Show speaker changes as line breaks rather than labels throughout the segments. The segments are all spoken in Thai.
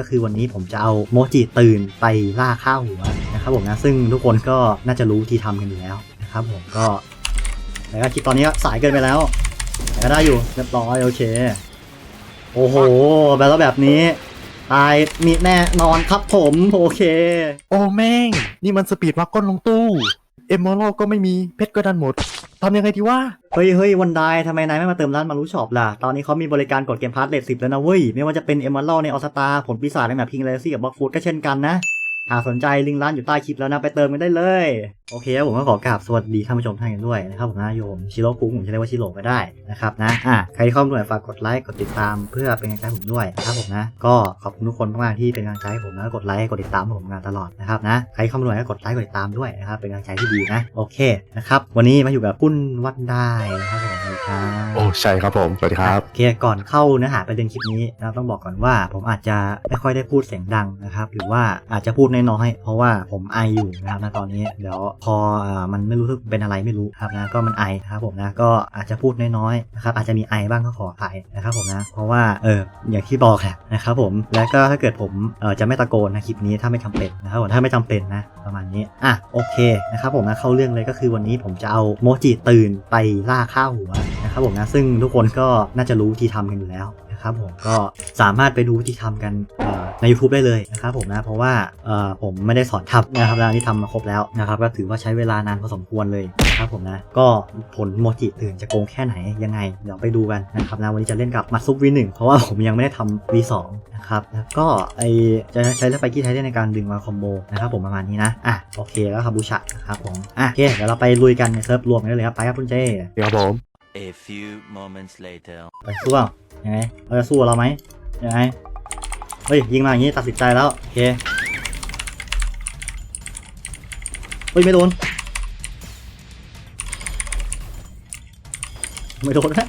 ก็คือวันนี้ผมจะเอาโมจิตื่นไปล่าข้าวหัวนะครับผมนะซึ่งทุกคนก็น่าจะรู้ที่ทำกันอยู่แล้วนะครับผมก็แต่ก็คลิปตอนนี้สายเกินไปแล้วแต่ก็ได้อยู่เรียบร้อยโอเค โอ้โหแบบแล้วแบบนี้ ตายมีแน่นอนครับผมโอเค
โอ้แม่ง นี่มันสปีดวักก้นลงตู้ เอมเมอรัลก็ไม่มีเพชรก็ดันหมด ทำยังไงดีวะ
เฮ้ยเฮ้ยวันไดทำไมนายไม่มาเติมร้านมารู้ช็อปล่ะ ตอนนี้เขามีบริการกดเกมพาร์ทเลทสิบแล้วนะเว้ย ไม่ว่าจะเป็นเอม r ร l ในออสตาผลปีศาจในแบบพิงเลซี่กับบล็อกฟูดก็เช่นกันนะ หากสนใจลิงก์ร้านอยู่ใต้คลิปแล้วนะไปเติมกันได้เลย โอเคผมก็ขอกราบสวัสดีท่านผู้ชมท่านกันด้วยนะครับผมนะโยมชิโร่คุ้งผมจะเรียกว่าชิโร่ก็ได้นะครับนะอะใครที่เข้ามาหน่วยฝากกดไลค์กดติดตามเพื่อเป็นกำลังใจให้ผมด้วยนะครับผมนะ ก็ขอบคุณทุกคนมากๆที่เป็นกำลังใจให้ผมแล้วกดไลค์กดติดตามผมมานตลอดนะครับนะใครเข้ามาหน่วยก็กดไลค์กดติดตามด้วยนะครับเป็นกำลังใจที่ดีนะโอเคนะครับวันนี้มาอยู่กับปุ้นวัดได้นะครับผม ดีครับ
โอ้ใช่ครับผม สวัสดีครับ
โอเคก่อนเข้าเนื้อหาประเด็นคลิปนี้นะครับต้องบอกก่อนว่า ผมอาจจะไม่ค่อยได้พูดเสียงดังนะครับหรือว่าอาจจะพูดน้อยๆเพราะว่าผมไออยู่นะครับณตอนนี้เดี๋ยวพออ่ามันไม่รู้สึกเป็นอะไรไม่รู้ครับนะก็มันไอนะครับผมนะก็อาจจะพูดน้อยๆนะครับอาจจะมีไอบ้างก็ขออภัยนะครับผมนะเพราะว่าเอออย่างที่บอกแหละนะครับผมแล้วก็ถ้าเกิดผมเออจะไม่ตะโกนนะคลิปนี้ถ้าไม่จำเป็นนะครับผมถ้าไม่จำเป็นนะประมาณนี้อะโอเคนะครับผมนะเข้าเรื่องเลยก็คือวันนี้ผมจะเอาโมจิตื่นไปล่าข้าวหัว นะครับผมนะซึ่งทุกคนก็น่าจะรู้ที่ทำกันอยู่แล้วนะครับผมก็สามารถไปดูที่ทำกันใน YouTube ได้เลยนะครับผมนะเพราะว่าผมไม่ได้สอนทำนะครับแล้วอันนี้ทำมาครบแล้วนะครับก็ถือว่าใช้เวลานานพอสมควรเลยนะครับผมนะก็ผลโมจิตื่นจะโกงแค่ไหนยังไงเดี๋ยวไปดูกันนะครับนะวันนี้จะเล่นกับมัตซุป V1 เพราะว่าผมยังไม่ได้ทำ V2 นะครับแล้วก็ไอจะใช้สไปกี้ไทเทนในการดึงมาคอมโบนะครับผมประมาณนี้นะอะโอเคแล้วคาบูชะนะครับผมอะโอเคเดี๋ยวเราไปลุยกันในเซิร์ฟรวมกันเลยครับไปครับคุณเจ
เดี๋ยวครับผม
A few moments later.
ไปสู้เปล่ายังไงเราจะสู้เราไหมยังไงเฮ้ยยิงมาอย่างนี้ตัดสินใจแล้วโอเคเฮ้ยไม่โดนไม่โดนนะ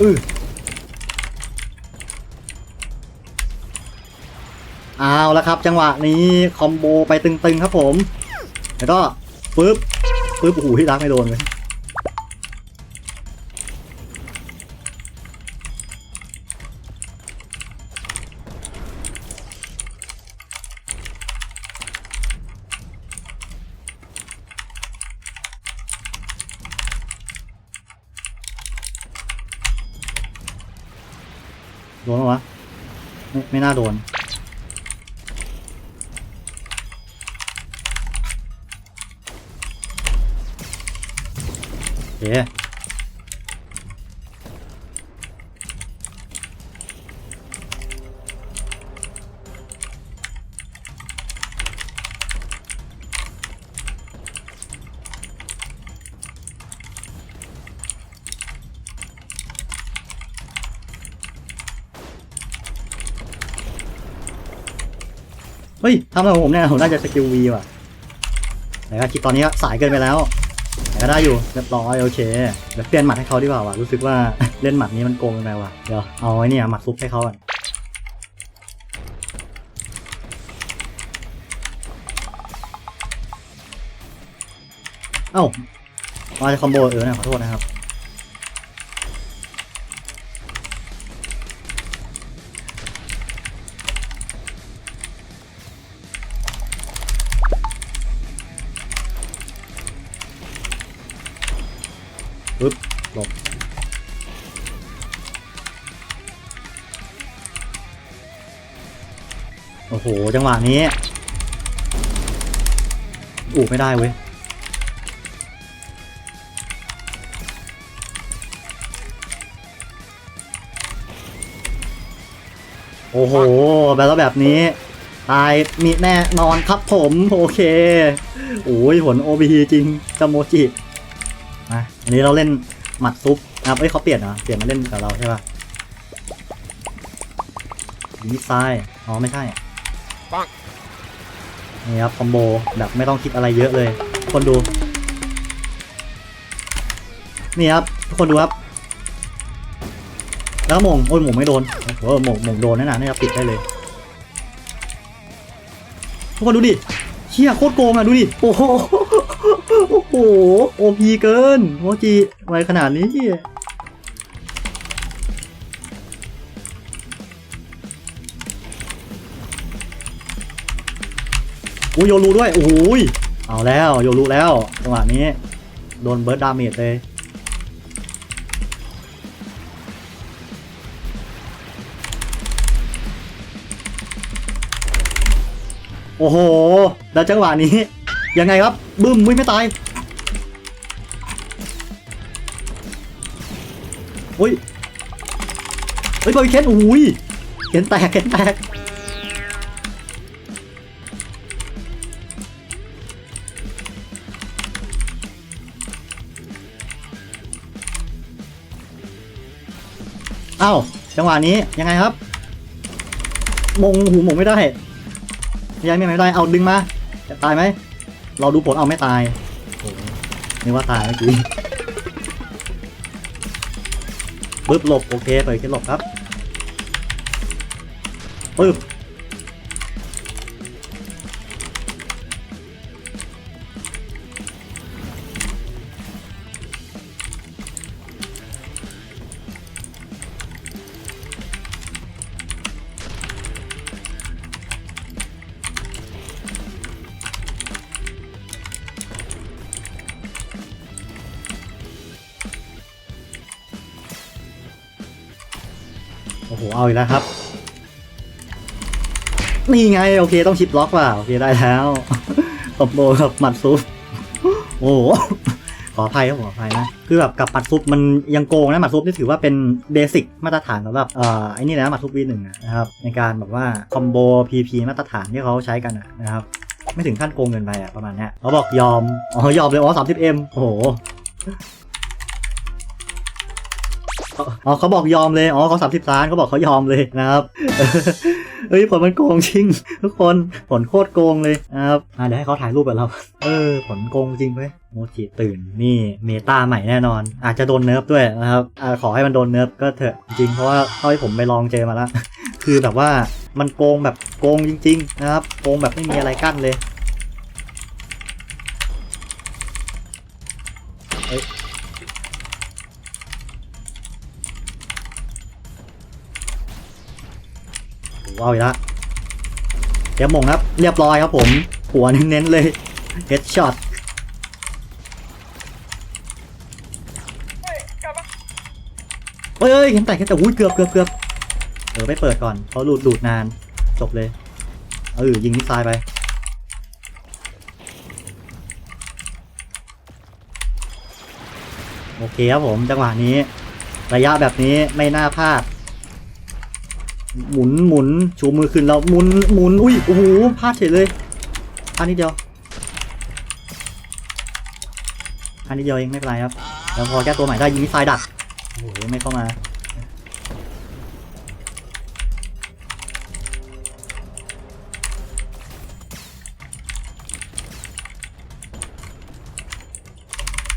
อือเอาแล้วครับ จังหวะนี้คอมโบไปตึงๆครับผม แล้วก็ปึ๊บปึ๊บโอ้โหที่รักไม่โดนเลย โดนปะวะไม่ไม่น่าโดนโอเค ฮ้ยทำอะไรของผมเนี่ยผมน่าจะสกิลวีว่ะแต่ก็คลิปตอนนี้สายเกินไปแล้วแต่ก็ได้อยู่เรียบร้อยโอเคเดี๋ยวเปลี่ยนหมัดให้เขาดีกว่าว่ะรู้สึกว่าเล่นหมัดนี้มันโกงไปว่ะเดี๋ยวเอาไอ้นี่หมัดซุปให้เขาก่อนเอ้ามาจะคอมโบเออนะขอโทษนะครับ ปึ๊บหลบโอ้โห จังหวะนี้อูไม่ได้เว้ย โอ้โห แบบแล้วแบบนี้ ตายมีแน่นอนครับผม โอเค โอ้ยผล OBT จริงจาโมจิ มาอันนี้เราเล่นหมัดซุปนะครับเอ้ยเขาเปลี่ยนเหรอเปลี่ยนมาเล่นกับเราใช่ป่ะดีไซน์อ๋อไม่ใช่นี่ครับคอมโบแบบไม่ต้องคิดอะไรเยอะเลยทุกคนดู นี่ครับทุกคนดูครับ แล้วหมงโอ้ยหมงไม่โดนโอ้โหหมงหมงโดนแน่นอนน่าจะปิดได้เลย ทุกคนดูดิเชี่ยโคตรโกงอะดูดิ โอ้โห โอ้โหโอพีเกินโมจิไวขนาดนี้อุ้ยโยรูด้วยโอ้ยเอาแล้วโยรูแล้วจังหวะนี้ โดนเบิร์ดดาเมจเลยโอ้โห แล้วจังหวะนี้ ยังไงครับบึ้มมุ้ยไม่ตายอุ้ยเฮ้ยบอยเคนอุ้ยเข็นแตกเข็นแตกอ้าวจังหวะนี้ยังไงครับ มงหูมงไม่ได้ยังไม่ได้เอาดึงมาจะตายไหม เราดูผลเอาไม่ตายนึกว่าตายเมื่อกี้ปึ๊บหลบโอเคเปิดขึ้นหลบครับปึ๊บ เอาอีกแล้วครับ นี่ไงโอเคต้องชิปล็อกว่ะโอเคได้แล้วตบโดนกับหมัดซุปโอ้ขออภัยครับขออภัยนะ คือแบบกับหมัดซุปมันยังโกงนะหมัดซุปนี่ถือว่าเป็นเบสิกมาตรฐานสำหรับเอ่อไอ้นี่นะหมัดซุปวีหนึ่งนะครับในการแบบว่าคอมโบ PP มาตรฐานที่เขาใช้กันนะครับไม่ถึงขั้นโกงเงินไปอะประมาณนี้เขาบอกยอมอ๋อยอมเลยอ๋อ 30M โอ้โห อ๋อเขาบอกยอมเลย อ๋อเขาสามสิบล้านเขาบอกเขายอมเลยนะครับเฮ้ยผลมันโกงจริง ทุกคนผลโคตรโกงเลยนะครับอะเดี๋ยวให้เขาถ่ายรูปกับเรา เออ ผลโกงจริงเว้ยโมจิตื่นนี่เมตาใหม่แน่นอน อาจจะโดนเนิร์ฟด้วยนะครับอ่าขอให้มันโดนเนิร์ฟก็เถอะจริงเพราะว่าเท่าที่ผมไปลองเจอมาแล้วคือแบบว่ามันโกงแบบโกงจริง ๆ นะครับ โกงแบบไม่มีอะไรกั้นเลยว้า วอีกล้วเดี๋ยวมงครับ เรียบร้อยครับผม หัวเน้นๆเลยเฮดช็อตเฮ้ยเฮ้ยเห็นแต่เห็นแต่อุ้ยเกือบเกือบเกือบเออไม่เปิดก่อนเขาหลุดหลุดนาน จบเลยเออยิงมิสไซล์ไปโอเคครับผมจังหวะนี้ ระยะแบบนี้ไม่น่าพลาด หมุนหมุนชูมือขึ้นแล้วหมุนหมุนอุ้ยโอ้โหพลาดเฉยเลยพลาดนิดเดียวพลาดนิดเดียวเองไม่เป็นไรครับแล้วพอแก้ตัวใหม่ได้ยิงมิสไซล์ดักโอ้โหไม่เข้ามา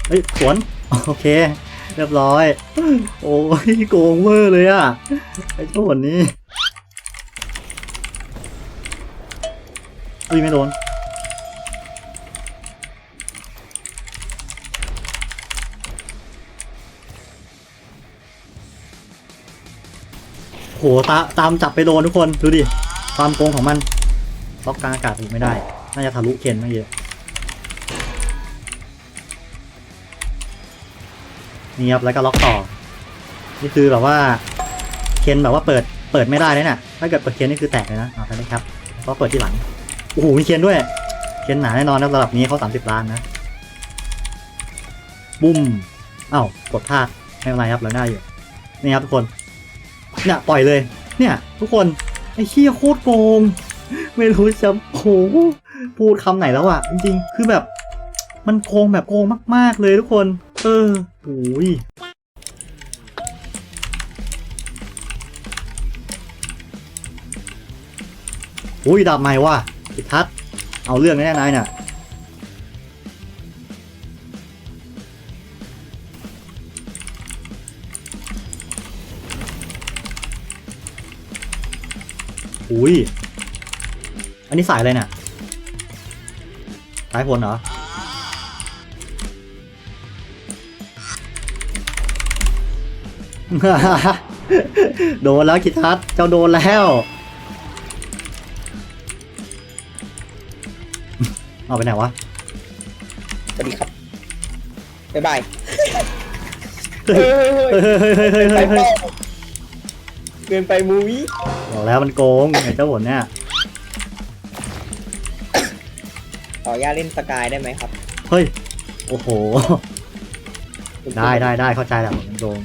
เฮ้ยสวนโอเค เรียบร้อย โอ้ยโกงเวอร์เลยอะไอ้เจ้าหวน อุ้ยไม่โดน โหตาตามจับไปโดนทุกคน ดูดิ ความโกงของมันล็อกกลางอากาศอีกไม่ได้ น่าจะทะลุเคนไม่เยอะนี่ครับแล้วก็ล็อกต่อ นี่คือแบบว่า เคนแบบว่าเปิด เปิดไม่ได้เลยน่ะ ถ้าเกิดเปิดเคนนี่คือแตกเลยนะเอาไปเลยครับเพราะเปิดที่หลัง อ้โหมีเคียนด้วย เคียนหนาแน่นอนนะระดับนี้เขา30ล้านนะ บุ้มเอ้ากดพลาดไม่เป็นไรครับเราได้อยู่นี่ครับทุกคนเนี่ยปล่อยเลย เนี่ย ทุกคนไอ้เชี่ยโคตรโกงไม่รู้จะโอ้โหพูดคำไหนแล้วอะจริงๆ คือแบบ มันโกงแบบโกงมาก ๆ เลยทุกคน เออโอ้ยอุ้ยดาบใหม่ว่ะ พิทัศน์เอาเรื่องแน่นายน่ะอุ้ย อันนี้สายอะไรเนี่ยสายผลเหรอ โดนแล้วคิทัศเจ้าโดนแล้ว เอาไปไหนวะ
สวัสดีครับ บ๊ายบาย
เฮ้ย
เฮ้ยเฮ้ยเฮ้ย
เฮ้ยเฮ้ยเฮ้ย
ไป
เฮ้ย
เปล่าเกินไปมูวี่
บอกแล้วมันโกงไอ้เจ้าหนเนี่ย
ขออนุญาตเล่นสกายได้ไหมครับ
เฮ้ยโอ้โห ได้ได้ได้เข้าใจแหละผมมันโดน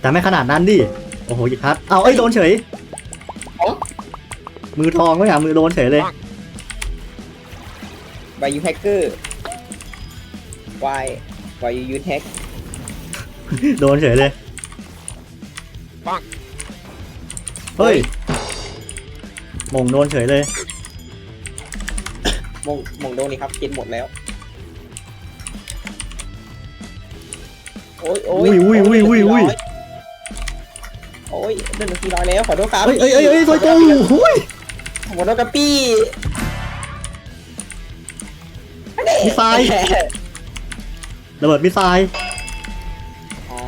แต่ไม่ขนาดนั้นดิโอ้โหยิทัดเอาเอ้ยโดนเฉยมือทองไม่หามือโดนเฉยเลย
วายยูแฮกเกอร์วายวายยูยูแฮก
โดนเฉยเลยเฮ้ยมงโดนเฉยเลย
มงมงโดนนี่ครับกินหมดแล้วโอ้ยโอ้
อุ้
ย
ยอุ้ยอุ้ยอุ้ยอุ้ย
โอ้ยเดินมาสี่ร้อยแล้วขอโทษครับ
เอ้ยเอ้ยเอ้ยเอ้ยซอยโกหุ้ย
ขอโทษครับพี่
มิสไซล์ระเบิดมิสไซล์
อ๋อ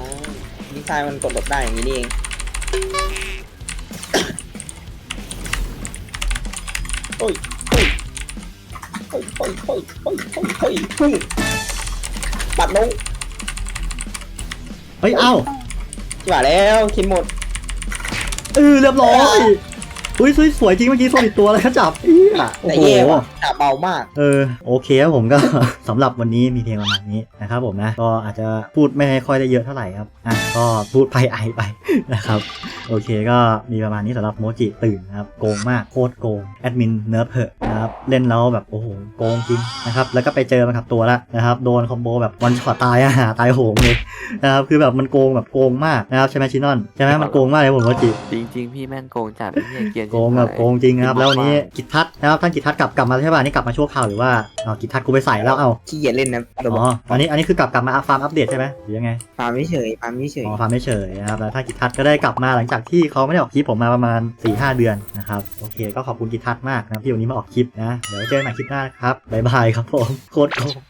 มิสไซล์มันกดหลบได้อย่างนี้นี่เองโอ้ยโอ้ยโอ้ยโอ้ยโอ้ยโอ้ยโอ้ยโอ้ยพึ่งปัดลง
เฮ้ยเอ้า
จิว่าแล้วคิดหมด
เออเรียบร้อย อุ้ยสวยสวยจริงเมื่อกี้โซลิดตัวอะไรเขาจับอีอะโอ้
แต่
โห
เย่ว่ะจับเบามาก
เออโอเคครับผมก็ สำหรับวันนี้มีเพียงประมาณนี้นะครับผมนะ ก็อาจจะพูดไม่ค่อยได้เยอะเท่าไหร่ครับอะก็พูดไปไอไป นะครับ โอเคก็มีประมาณนี้สำหรับโมจิตื่นนะครับโกงมากโคตรโกงแอดมินเนิร์ฟเหอะนะครับเล่นแล้วแบบโอ้โหโกงจริงนะครับแล้วก็ไปเจอมากับตัวละนะครับโดนคอมโบแบบวันช็อตตายอะ ตายโหงเลยนะครับคือแบบมันโกงแบบโกงมากนะครับใช่ไหมชินอนใช่ไหมมันโกงมากเลยผมโมจิ
จริงๆ พี่แม่งโกงจัดไอ้เหี้ยเกรียน
โกงแบบโกงจริงนะครับ แล้ววันนี้กิจทัศน์นะครับท่านกิจทัศน์กลับกลับมาใช่ป่ะนี่กลับมาชั่วคราวหรือว่าเอากิจทัศน์กูไปใส่แล้วเอา
ขี้เกียจเล่นนะระบบ
อ๋ออันนี้อันนี้คือกลับกลับมาฟาร์มอัปเดตใช่ไหมหรือยังไง
ฟาร์มไม่เฉยฟาร์มไม่เฉย
อ๋อฟาร์มไม่เฉยนะครับแล้วถ้ากิจทัศน์ก็ได้กลับมาหลังจากที่เขาไม่ได้ออกคลิปผมมาประมาณ4ีหเดือนนะครับโอเค ก็ขอบคุณกิจทัศน์มากนะครับที่วันนี้มาออกคลิปนะเดี๋ยวเจอกันใหม่คลิปหน้าครับบ๊ายบายครับผมโคตรโกง